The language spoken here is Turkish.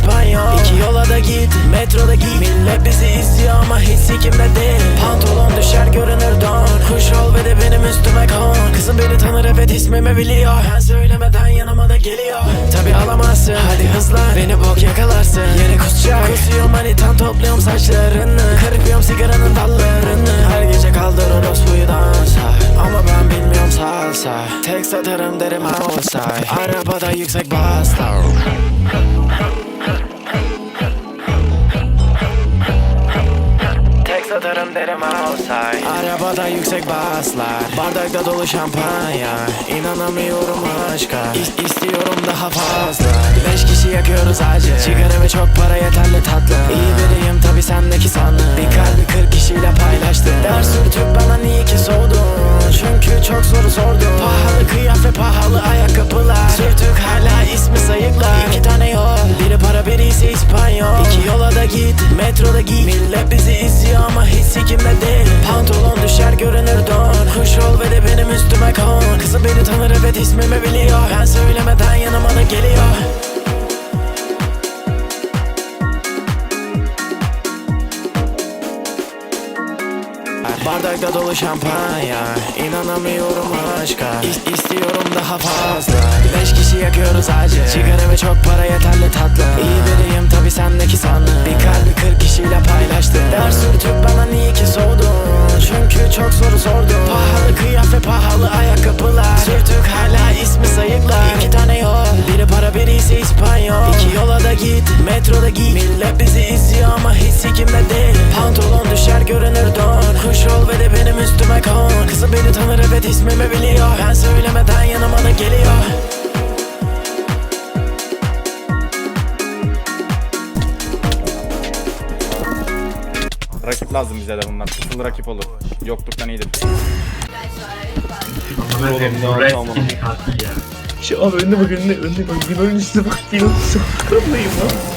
İspanyol İki yola da git metroda git. Millet bizi izliyor ama hiç sikimde değil. Pantolon düşer görünür don. Kuş ol ve de benim üstüme kon. Kızım beni tanır evet ismimi biliyor. Ben söylemeden yanıma da geliyor. Tabi alamazsın. Hadi hızlan Beni bok yakalarsın. Yere kusacak Kusuyorum manitan topluyorum saçlarını. Kırpıyorum sigaranın dallarını. Her gece kaldır orospuyu dansa Ama ben bilmiyorum salsa Tek satarım derim outside Arabada yüksek basta derim outside Arabada yüksek baslar Bardakta dolu şampanya. İnanamıyorum aşka İ- istiyorum daha fazla. Beş kişi yakıyoruz acı Sigara ve çok para yeterli tatlı. İyi biriyim tabi sendeki sandım Bir kalbi kırk kişiyle paylaştım Ders sürtüp bana niye ki soğudun? Çünkü çok soru sordum. Pahalı kıyafet pahalı ayakkabılar. Sürtük hala ismi sayıklar. İki tane yol Biri para birisi İspanyol. İki yola da git metroda git. Millet bizi Kuş ol ve de benim üstüme kon. Kızım beni tanır evet ismimi biliyor. Ben söylemeden yanıma da geliyor. Bardakta dolu şampanya. İnanamıyorum aşka. İ- istiyorum daha fazla. Beş kişi yakıyoruz acı. Ve çok para yeterli Pahalı kıyafet pahalı ayakkabılar. Sürtük hala ismi sayıklar. İki tane yol Biri para birisi İspanyol. İki yola da git metroda git. Millet bizi izliyor ama hiç sikimde değil. Pantolon düşer görünür don Kuş ol ve de benim Rakip lazım bize de bunlar. Pusulu rakip olur. Yokluktan iyidir. Oğlum ne katil ya. Şu abi önüne bak önüne önüne bak. Bir önüne bak diyor. Kafayım lan.